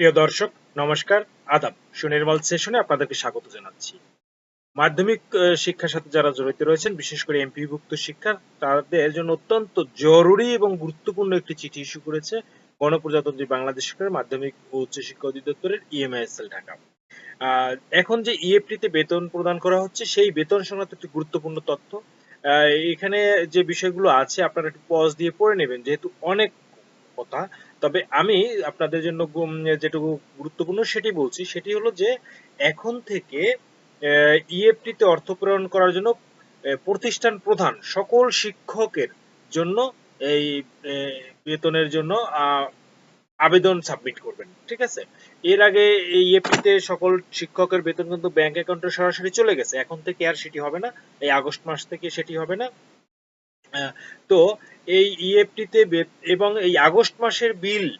প্রিয় দর্শক, নমস্কার, আদাব। সুনির্মল সেশনে আপনাদেরকে স্বাগত জানাচ্ছি। মাধ্যমিক শিক্ষার সাথে যারা জড়িত রয়েছেন, বিশেষ করে এমপিভুক্ত শিক্ষা তাদের জন্য অত্যন্ত জরুরি এবং গুরুত্বপূর্ণ একটি চিঠি ইস্যু করেছে গণপ্রজাতন্ত্রী বাংলাদেশ সরকারের মাধ্যমিক ও উচ্চ শিক্ষা অধিদপ্তরের ইএমআইএসএল ঢাকা। এখন যে ইএফটিতে বেতন প্রদান করা হচ্ছে, সেই বেতন সংক্রান্ত একটি গুরুত্বপূর্ণ তথ্য। এখানে যে বিষয়গুলো আছে, আপনারা একটু পজ দিয়ে পড়ে নেবেন, যেহেতু অনেক কথা। তবে আমি আপনাদের জন্য যেটুকু গুরুত্বপূর্ণ সেটি বলছি, সেটি হলো যে এখন থেকে ইএফটি তে অর্থ প্রেরণ করার জন্য প্রতিষ্ঠান প্রধান, সকল শিক্ষকের জন্য এই বেতনের জন্য আবেদন সাবমিট করবেন, ঠিক আছে? এর আগে এই ইএফটি তে সকল শিক্ষকের বেতন কিন্তু ব্যাংক অ্যাকাউন্টে সরাসরি চলে গেছে, এখন থেকে আর সেটি হবে না, এই আগস্ট মাস থেকে সেটি হবে না। তো এই ইএফটি তে বে- এবং এই আগস্ট মাসের বিল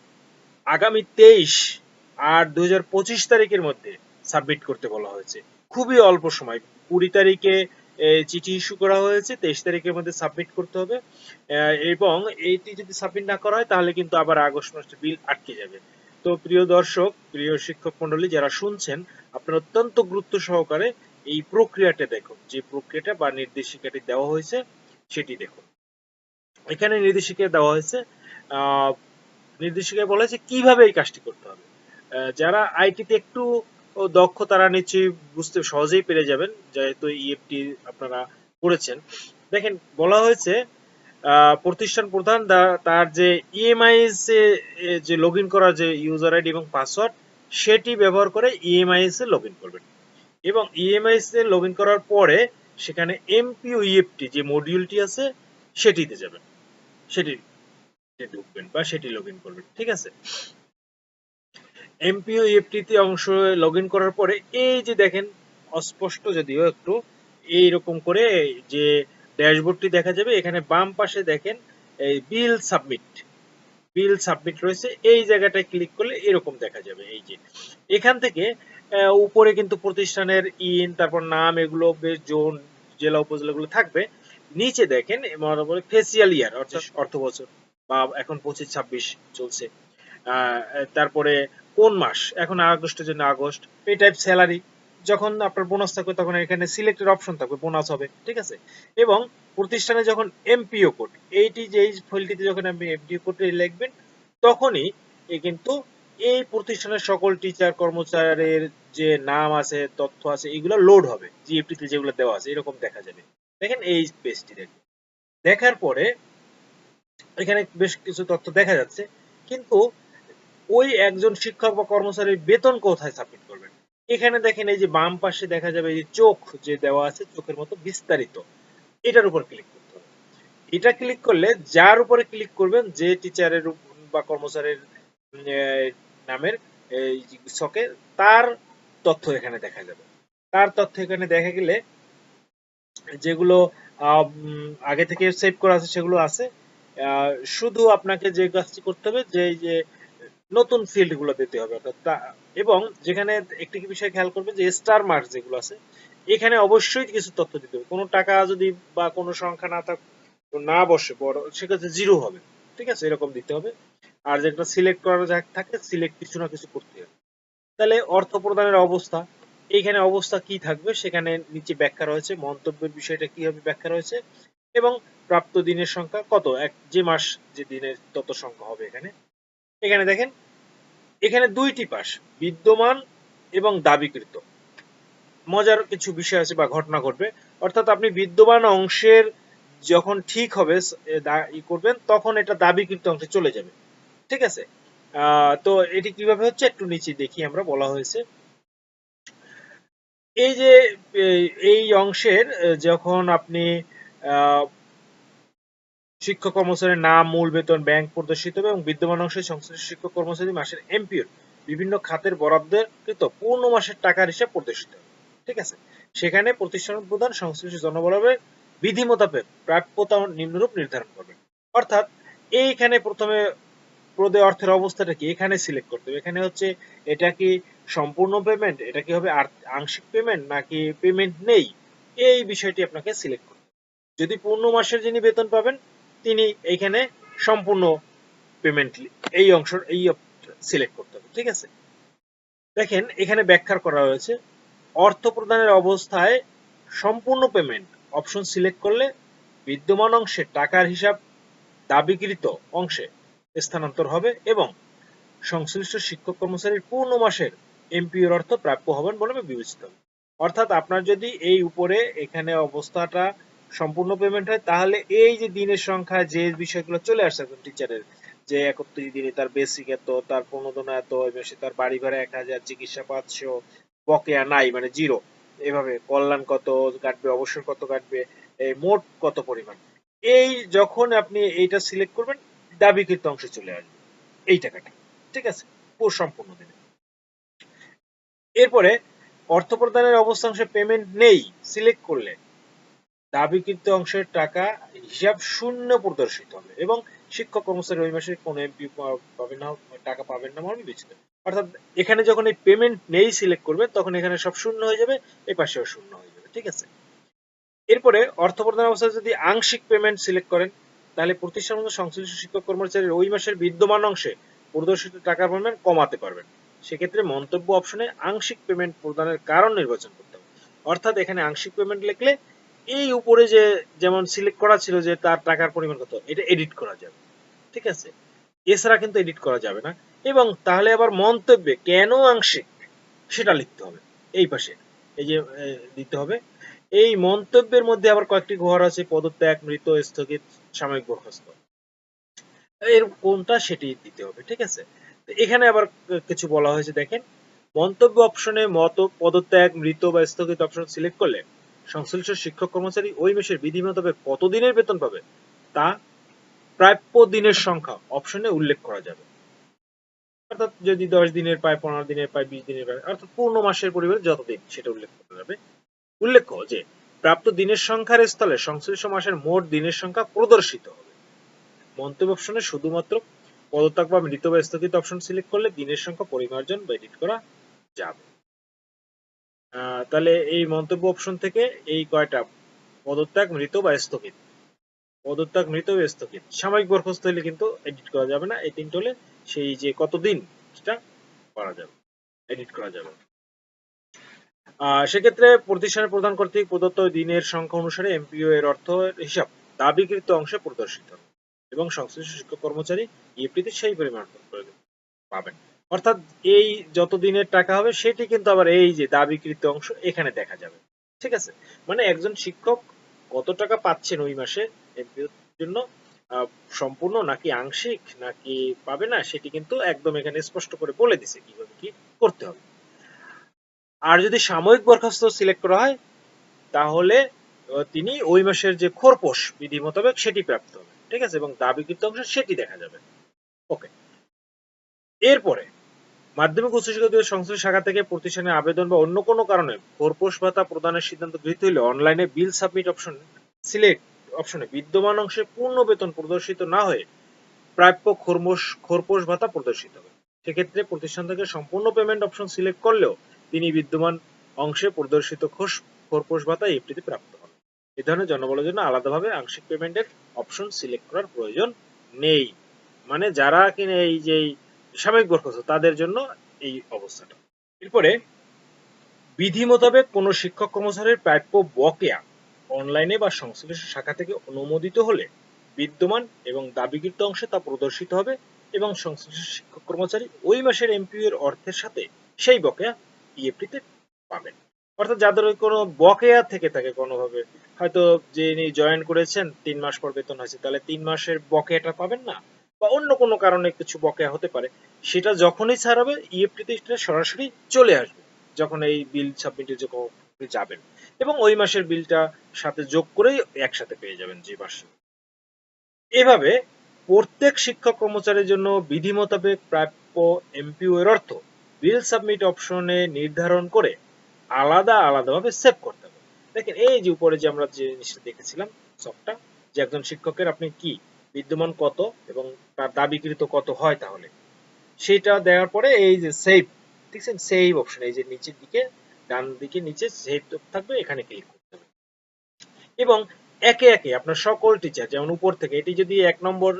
আগামী তেইশ আর দুই হাজার পঁচিশ তারিখের মধ্যে সাবমিট করতে বলা হয়েছে। খুবই অল্প সময়। কুড়ি তারিখে চিঠি ইস্যু করা হয়েছে, তেইশ তারিখের মধ্যে সাবমিট করতে হবে। এবং এইটি যদি সাবমিট না করা হয়, তাহলে কিন্তু আবার আগস্ট মাসের বিল আটকে যাবে। তো প্রিয় দর্শক, প্রিয় শিক্ষক মন্ডলী যারা শুনছেন, আপনারা অত্যন্ত গুরুত্ব সহকারে এই প্রক্রিয়াটা দেখুন। যে প্রক্রিয়াটা বা নির্দেশিকাটি দেওয়া হয়েছে, সেটি দেখুন। এখানে নির্দেশিকা দেওয়া হয়েছে নির্দেশিকায় বলা হয়েছে কীভাবে এই কাজটি করতে হবে। যারা আইটিতে একটু দক্ষ, তারা নিশ্চয়ই বুঝতে সহজেই পেরে যাবেন, যেহেতু ইএফটি আপনারা করেছেন। দেখেন, বলা হয়েছে প্রতিষ্ঠান প্রধান তার যে ইএমআইএস যে লগ ইন করার যে ইউজার আইডি এবং পাসওয়ার্ড সেটি ব্যবহার করে ইএমআইএস এ লগ ইন করবেন। এবং ইএমআইএস এ লগ ইন করার পরে, সেখানে এমপিও ইএফটি যে মডিউলটি আছে, সেটিতে যাবেন। সেটি ঢুকবেন বা সেটি লগ করবেন, ঠিক আছে? এমপিও ইএফটি তে অংশ লগ করার পরে এই যে দেখেন, অস্পষ্ট যদিও একটু, এইরকম করে যে ড্যাশবোর্ডটি দেখা যাবে, এখানে বাম পাশে দেখেন, এই বিল সাবমিট বিল সাবমিট রয়েছে, এই জায়গাটায় ক্লিক করলে এরকম দেখা যাবে, এই যে। এখান থেকে উপরে কিন্তু প্রতিষ্ঠানের ইন, তারপর নাম, এগুলো বেশ জোন, জেলা উপজেলাগুলো থাকবে নিচে দেখেন বলে ফেসিয়াল ইয়ার অর্থাৎ অর্থ বছর বা এখন পঁচিশ ছাব্বিশ চলছে। তারপরে কোন মাস? এখন আগস্টের জন্য আগস্ট। পে টাইপ স্যালারি যখন আপনার বোনাস থাকবে তখন এখানে সিলেক্টেড অপশন থাকবে বোনাস হবে ঠিক আছে? এবং প্রতিষ্ঠানে যখন এমপিও কোড এইটি যে এই ফাইলটিতে যখন আপনি এমপিও কোড লিখবেন তখনই এ কিন্তু এই প্রতিষ্ঠানের সকল টিচার কর্মচারীর যে নাম আছে তথ্য আছে এগুলো লোড হবে জিএফটি তে যেগুলো দেওয়া আছে এরকম দেখা যাবে। দেখেন এই পেজটি দেখেন। দেখার পরে এখানে বেশ কিছু তথ্য দেখা যাচ্ছে, কিন্তু ওই একজন শিক্ষক বা কর্মচারীর বেতন কোথায় সাবমিট করবেন? এখানে দেখেন এই যে বাম পাশে দেখা যাবে এই চোখ যে দেওয়া আছে, চোখের মতো বিস্তারিত। এটার উপর ক্লিক করতে হবে। এটা ক্লিক করলে যার উপরে ক্লিক করবেন, যে টিচারের বা কর্মচারীর নামের ছকে তার তথ্য এখানে দেখা যাবে। তার তথ্য এখানে দেখা গেলে যেগুলো আগে থেকে সেভ করা আছে সেগুলো আছে। শুধু আপনাকে যে কাজটি করতে হবে, যে যে নতুন ফিল্ডগুলো দিতে হবে, অর্থাৎ এবং যেখানে একটি বিষয় খেয়াল করবেন যে স্টার মার্ক যেগুলো আছে, এখানে অবশ্যই কিছু তথ্য দিতে হবে। কোনো টাকা যদি বা কোনো সংখ্যা না থাক, না বসে, বড়, সেক্ষেত্রে জিরো হবে। ঠিক আছে? এরকম দিতে হবে। আর যেটা সিলেক্ট করা থাকে সিলেক্ট কিছু না কিছু করতে হবে। তাহলে অর্থ প্রদানের অবস্থা এইখানে অবস্থা কি থাকবে সেখানে নিচে ব্যাখ্যা রয়েছে, মন্তব্যের বিষয়টা কি হবে ব্যাখ্যা রয়েছে এবং প্রাপ্ত দিনের সংখ্যা কত? এক, যে মাস, যে দিনের তত সংখ্যা হবে এখানে। এখানে দেখেন, এখানে দুইটি পাশ, বিদ্যমান এবং দাবিকৃত। মজার কিছু বিষয় আছে বা ঘটনা ঘটবে। অর্থাৎ আপনি বিদ্যমান অংশের যখন ঠিক হবে করবেন, তখন এটা দাবিকৃত অংশে চলে যাবে। ঠিক আছে? তো এটি কীভাবে হচ্ছে একটু নিচে দেখি আমরা, বলা হয়েছে। এই যে এই অংশের যখন আপনি শিক্ষক কর্মচারীর নাম, মূল বেতন, ব্যাংক প্রদর্শিত এবং বিদ্যমান অংশে সংশ্লিষ্ট শিক্ষক কর্মচারী মাসের এমপিওর বিভিন্ন খাতের বরাদ্দকৃত পূর্ণ মাসের টাকার হিসাব প্রদর্শিত ঠিক আছে? সেখানে প্রতিষ্ঠান প্রধান, সংশ্লিষ্ট জনবলের বিধি মোতাবেক প্রাপ্যতা নিম্নরূপ নির্ধারণ করবে। অর্থাৎ, এইখানে প্রথমে প্রদে অর্থের অবস্থাটা কি? এখানে সিলেক্ট করতে হবে। এখানে হচ্ছে, এটা কি সম্পূর্ণ পেমেন্ট এটা কি হবে আংশিক পেমেন্ট নাকি পেমেন্ট নেই? এই বিষয়টি আপনাকে সিলেক্ট করতে। যদি পূর্ণ মাসের যিনি বেতন পাবেন, তিনি এইখানে সম্পূর্ণ পেমেন্ট এই অংশ, এই সিলেক্ট করতে হবে। ঠিক আছে? দেখেন, এখানে ব্যাখ্যা করা হয়েছে, অর্থ প্রদানের অবস্থায় সম্পূর্ণ পেমেন্ট অপশন সিলেক্ট করলে বিদ্যমান অংশে টাকার হিসাব দাবিকৃত অংশে স্থানান্তর হবে এবং সংশ্লিষ্ট শিক্ষক কর্মচারীর পূর্ণ মাসের এমপিওর অর্থ প্রাপ্য হবেন বলে বিবেচিত। হবে অর্থাৎ আপনার যদি এই উপরে এখানে অবস্থাটা সম্পূর্ণ পেমেন্ট হয়, তাহলে এই যে দিনের সংখ্যা, যে বিষয়গুলো চলে আসছে একজন টিচারের যে একত্রিশ দিনে তার বেসিক এত, তার প্রণোদনা এত ওই মাসে তার বাড়ি ভাড়া এক হাজার, চিকিৎসা পাঁচশো, বকেয়া নাই মানে জিরো এভাবে কল্যাণ কত কাটবে, অবসর কত কাটবে মোট কত পরিমাণ? এই যখন আপনি এইটা সিলেক্ট করবেন দাবিকৃত অংশে চলে আসবে। এই টাকাটা, ঠিক আছে? পুরো সম্পূর্ণ দিনে এরপরে অর্থ প্রদানের অবস্থাংশে পেমেন্ট নেই সিলেক্ট করলে দাবিকৃত অংশের টাকা হিসাব শূন্য প্রদর্শিত হবে এবং শিক্ষক কর্মচারী ওই মাসে কোনো এমপি পাবেন না, টাকা পাবেন না মানে বিবেচিত অর্থাৎ এখানে যখন এই পেমেন্ট নেই সিলেক্ট করবে, তখন এখানে সব শূন্য হয়ে যাবে এই পাশেও শূন্য হয়ে যাবে, ঠিক আছে? এরপরে অর্থ প্রদান অবস্থায় যদি আংশিক পেমেন্ট সিলেক্ট করেন তাহলে প্রতিষ্ঠান সংশ্লিষ্ট শিক্ষক কর্মচারীর ওই মাসের বিদ্যমান অংশে প্রদর্শিত টাকার পরিমাণ কমাতে পারবেন। সেক্ষেত্রে মন্তব্য অপশনে আংশিক পেমেন্ট প্রদানের কারণ নির্বাচন করতে হবে। অর্থাৎ এখানে আংশিক পেমেন্ট লিখলে এই উপরে যে যেমন সিলেক্ট করা ছিল যে তার টাকার পরিমাণ কত, এটা এডিট করা যাবে। ঠিক আছে? এছাড়া কিন্তু এডিট করা যাবে না। এবং তাহলে আবার মন্তব্যে কেন আংশিক, সেটা লিখতে হবে। এই পাশে, এই যে দিতে হবে। এই মন্তব্যের মধ্যে আবার কয়েকটি ঘর আছে, পদত্যাগ, মৃত, স্থগিত। সাময়িক বরখাস্ত। এর কোনটা সেটি দিতে হবে, ঠিক আছে? এখানে আবার কিছু বলা হয়েছে, দেখেন। মন্তব্য অপশনে মত, পদত্যাগ, মৃত বা স্থগিত অপশন সিলেক্ট করলে সংশ্লিষ্ট শিক্ষক কর্মচারী ওই মাসের বিধি মোতাবেক কত দিনের বেতন পাবে? তা প্রাপ্য দিনের সংখ্যা অপশনে উল্লেখ করা যাবে। অর্থাৎ যদি দশ দিনের পায়, পনেরো দিনের পায়, বিশ দিনের পায়, অর্থাৎ পূর্ণ মাসের পরিবারে যতদিন সেটা উল্লেখ করা যাবে। উল্লেখ্য যে প্রাপ্ত দিনের সংখ্যার স্থলে সংশ্লিষ্ট মাসের মোট দিনের সংখ্যা প্রদর্শিত হবে। মন্তব্য অপশনে শুধুমাত্র পদত্যাগ বা মৃত বা স্থগিত অপশন সিলেক্ট করলে দিনের সংখ্যা পরিমার্জন বা এডিট করা যাবে। তাহলে এই মন্তব্য অপশন থেকে এই কয়টা? পদত্যাগ, মৃত বা স্থগিত। পদত্যাগ, মৃত বা স্থগিত। সাময়িক বরখাস্ত হলে কিন্তু এডিট করা যাবে না। এই তিনটা হলে সেই যে কতদিন, সেটা করা যাবে। এডিট করা যাবে। সেক্ষেত্রে প্রতিষ্ঠানের প্রধান কর্তৃক প্রদত্ত দিনের সংখ্যা অনুসারে এমপিও এর অর্থ হিসাব দাবিকৃত অংশে প্রদর্শিত এবং সংশ্লিষ্ট শিক্ষক কর্মচারী ইএফটিতে সেই পরিমাণ পাবেন। অর্থাৎ এই যত দিনের টাকা হবে, সেটি কিন্তু আবার এই যে দাবিকৃত অংশ এখানে দেখা যাবে। ঠিক আছে? মানে একজন শিক্ষক কত টাকা পাচ্ছেন ওই মাসে জন্য সম্পূর্ণ নাকি আংশিক নাকি পাবে না, সেটি কিন্তু একদম এখানে স্পষ্ট করে বলে দিছে কীভাবে কি করতে হবে। আর যদি সাময়িক বরখাস্ত সিলেক্ট করা হয়, তাহলে তিনি ওই মাসের যে খোরপোশ বিধি মোতাবেক সেটি প্রাপ্ত হবে। ঠিক আছে? এবং দাবিকৃত অংশ সেটি দেখা যাবে। ওকে। এরপরে, মাধ্যমিক উচ্চশিক্ষা অধিদপ্তর সংশ্লিষ্ট শাখা থেকে প্রতিষ্ঠানে আবেদন বা অন্য কোনো কারণে খোরপোশ ভাতা প্রদানের সিদ্ধান্ত গৃহীত হলে অনলাইনে বিল সাবমিট অপশন, সিলেক্ট অপশনে বিদ্যমান অংশে পূর্ণ বেতন প্রদর্শিত না হয়ে প্রাপ্য খোরমোশ, খোরপোশ ভাতা প্রদর্শিত হবে। সেক্ষেত্রে প্রতিষ্ঠান থেকে সম্পূর্ণ পেমেন্ট অপশন সিলেক্ট করলেও তিনি বিদ্যমান অংশে প্রদর্শিত খোস খোরপোশ ভাতা এফটিতে প্রাপ্ত হন। এ ধরনের জনবলের জন্য আলাদাভাবে আংশিক পেমেন্টের অপশন সিলেক্ট করার প্রয়োজন নেই। মানে যারা কিনা এই যে সাময়িক বরখাস্ত তাদের জন্য এই অবস্থাটা। এরপরে, বিধি মোতাবেক কোনো শিক্ষক কর্মচারীর প্রাপ্য বকেয়া অনলাইনে বা সংশ্লিষ্ট শাখা থেকে অনুমোদিত হলে বিদ্যমান এবং দাবিকৃত অংশে তা প্রদর্শিত হবে এবং সংশ্লিষ্ট শিক্ষক কর্মচারী ওই মাসের এমপিও এর অর্থের সাথে সেই বকেয়া ইএফটিতে পাবেন। অর্থাৎ যাদের কোনো বকেয়া থেকে থাকে কোনোভাবে। হয়তো যিনি জয়েন করেছেন, তিন মাস পর বেতন হয়েছে, তাহলে তিন মাসের বকেয়াটা পাবেন না। বা অন্য কোনো কারণে কিছু বকেয়া হতে পারে। সেটা যখনই ছাড় হবে ইএফটিতে সেটা সরাসরি চলে আসবে, যখন এই বিল সাবমিটে যখন আপনি যাবেন। এবং ওই মাসের বিলটা সাথে যোগ করেই একসাথে পেয়ে যাবেন যে মাসে। এভাবে প্রত্যেক শিক্ষক কর্মচারীর জন্য বিধি মোতাবেক প্রাপ্য এমপিও এর অর্থ বিল সাবমিট অপশনে নির্ধারণ করে আলাদা আলাদাভাবে সেভ করতে হবে। দেখেন, এই যে উপরে যে আমরা যে জিনিসটা দেখেছিলাম সবটা যে একজন শিক্ষকের আপনি কি বিদ্যমান কত এবং তার দাবিকৃত কত হয় তাহলে? সেটা দেওয়ার পরে এই যে সেভ দেখছেন সেভ অপশন এই যে নিচের দিকে, ডান দিকে নিচে সেভ থাকবে, এখানে ক্লিক করতে হবে। এবং একে একে আপনার সকল টিচার যেমন উপর থেকে, এটি যদি এক নম্বর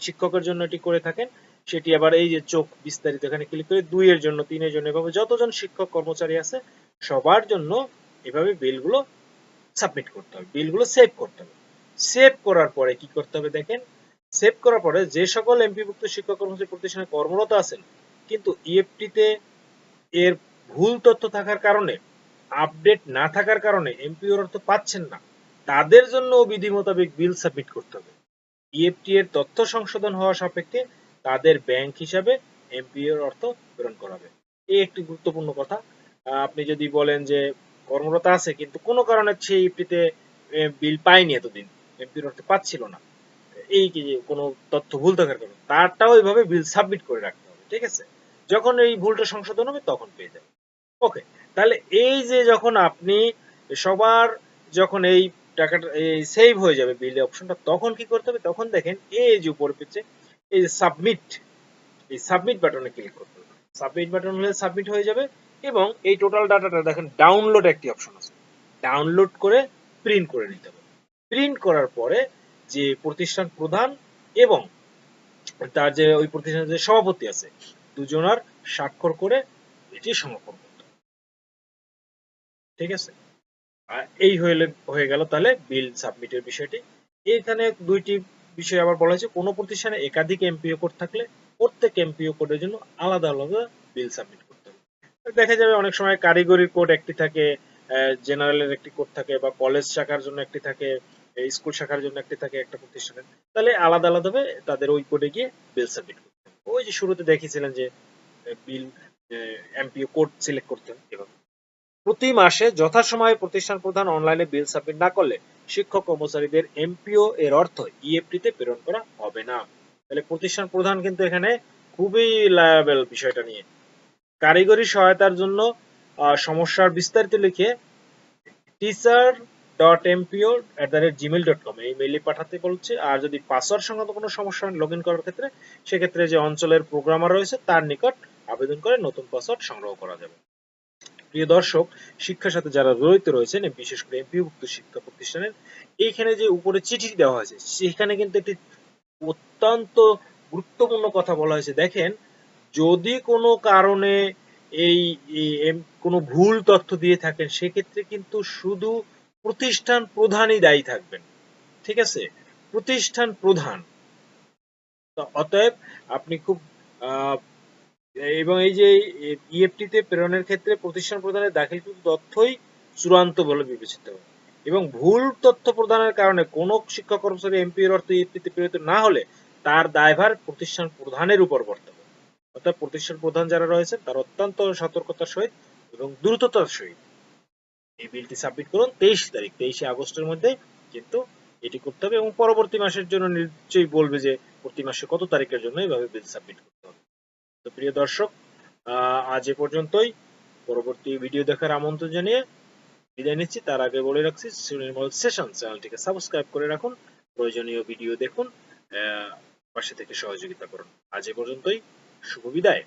শিক্ষকের জন্য এটি করে থাকেন সেটি আবার এই যে চোখ বিস্তারিত, এখানে ক্লিক করে দুই এর জন্য, তিনের জন্য এভাবে যতজন শিক্ষক কর্মচারী আছে, সবার জন্য এভাবে বিলগুলো সাবমিট করতে হবে, বিলগুলো সেভ করতে হবে। সেভ করার পরে কি করতে হবে দেখেন? সেভ করার পরে যে সকল এমপিভুক্ত শিক্ষক কর্মচারী প্রতিষ্ঠানে কর্মরত আছেন, কিন্তু ইএফটিতে এর ভুল তথ্য থাকার কারণে আপডেট না থাকার কারণে এমপিওর অর্থ পাচ্ছেন না, তাদের জন্য বিধি মোতাবেক বিল সাবমিট করতে হবে। ইএফটি এর তথ্য সংশোধন হওয়া সাপেক্ষে তাদের ব্যাংক হিসাবে এমপিও এমপিওর অর্থ প্রেরণ করা হবে এই একটি গুরুত্বপূর্ণ কথা। আপনি যদি বলেন যে কর্মরত আছে, কিন্তু কোনো কারণে সেই ইএফটিতে বিল পায়নি এতদিন এমপির অর্থ পাচ্ছিল না। এই কি কোনো তথ্য ভুল থাকার কারণে তারটাও এইভাবে বিল সাবমিট করে রাখতে হবে, ঠিক আছে? যখন এই ভুলটা সংশোধন হবে, তখন পেয়ে যাবে ওকে তাহলে এই যে যখন আপনি সবার যখন এই টাকাটা, এই সেভ হয়ে যাবে বিল অপশনটা তখন কি করতে হবে? তখন দেখেন, এই যে উপর পেছে এই সাবমিট এই সাবমিট বাটনে ক্লিক করতে হবে সাবমিট বাটন হলে সাবমিট হয়ে যাবে এবং এই টোটাল ডাটাটা দেখেন ডাউনলোড একটি অপশন আছে। ডাউনলোড করে প্রিন্ট করে নিতে হবে। প্রিন্ট করার পরে যে প্রতিষ্ঠান প্রধান এবং তার যে ওই প্রতিষ্ঠানের যে সভাপতি আছে, দুজনার স্বাক্ষর করে এটি সংরক্ষণ করতে ঠিক আছে? এই হয়ে গেল তাহলে বিল সাবমিটের বিষয়টি। এখানে দুইটি বিষয় আবার বলা হয়েছে, কোনো প্রতিষ্ঠানে একাধিক এমপিও কোড থাকলে প্রত্যেক এমপিও কোডের জন্য আলাদা আলাদা বিল সাবমিট করতে হবে। দেখা যাবে অনেক সময় কারিগরি কোড একটি থাকে জেনারেলের একটি কোড থাকে বা কলেজ শাখার জন্য একটি থাকে স্কুল শাখার জন্য একটি থাকে একটা প্রতিষ্ঠানের তাহলে আলাদা আলাদা ভাবে তাদের ওই কোডে গিয়ে বিল সাবমিট করতে হবে। ওই যে শুরুতে দেখিয়েছিলেন যে বিল এমপিও কোড সিলেক্ট করতে হবে। এভাবে প্রতি মাসে যথাসময়ে প্রতিষ্ঠান প্রধান অনলাইনে বিল সাবমিট না করলে শিক্ষক কর্মচারীদের এমপিও এর অর্থ ইএফটি তে প্রেরণ করা হবে না। তাহলে প্রতিষ্ঠান প্রধান কিন্তু এখানে খুবই লায়াবেল বিষয়টা নিয়ে। কারিগরি সহায়তার জন্য সমস্যার বিস্তারিত লিখে teacher dot MPO at the rate Gmail dot com এই মেইলে পাঠাতে বলছে। আর যদি পাসওয়ার্ড সংক্রান্ত কোনো সমস্যা লগ ইন করার ক্ষেত্রে, সেক্ষেত্রে যে অঞ্চলের প্রোগ্রামার রয়েছে, তার নিকট আবেদন করে নতুন পাসওয়ার্ড সংগ্রহ করা যাবে। প্রিয় দর্শক শিক্ষার সাথে যারা জড়িত রয়েছেন বিশেষ করে এমপিভুক্ত শিক্ষা প্রতিষ্ঠানের এইখানে যে উপরে চিঠি দেওয়া হয়েছে সেখানে কিন্তু একটি অত্যন্ত গুরুত্বপূর্ণ কথা বলা হয়েছে। দেখেন যদি কোনো কারণে এই কোনো ভুল তথ্য দিয়ে থাকেন সেক্ষেত্রে কিন্তু শুধু প্রতিষ্ঠান প্রধানই দায়ী থাকবেন। ঠিক আছে? প্রতিষ্ঠান প্রধান। অতএব আপনি খুব আহ, এবং এই যে ইএফটি তে প্রেরণের ক্ষেত্রে প্রতিষ্ঠান প্রদানের দাখিলকৃত তথ্যই চূড়ান্ত বলে বিবেচিত। এবং ভুল তথ্য প্রদানের কারণে কোনো শিক্ষক কর্মচারী এমপি এর অর্থ ইএফটি তে প্রেরিত না হলে তার দায়ভার প্রতিষ্ঠান প্রধানের উপর বর্তাবে অর্থাৎ প্রতিষ্ঠান প্রধান যারা রয়েছেন, তার অত্যন্ত সতর্কতার সহিত এবং দ্রুততার সহিত। এই বিলটি সাবমিট করুন তেইশ তারিখ, তেইশে আগস্টের মধ্যে, কিন্তু এটি করতে হবে এবং পরবর্তী মাসের জন্য নিশ্চয়ই বলবে যে প্রতি মাসে কত তারিখের জন্য এইভাবে বিল সাবমিট তো প্রিয় দর্শক আজ এ পর্যন্তই। পরবর্তী ভিডিও দেখার আমন্ত্রণ জানিয়ে বিদায় নিচ্ছি। তার আগে বলে রাখছি সুনির্মল সেশন চ্যানেলটিকে সাবস্ক্রাইব করে রাখুন, প্রয়োজনীয় ভিডিও দেখুন পাশে থেকে সহযোগিতা করুন। আজ এ পর্যন্তই, শুভ বিদায়।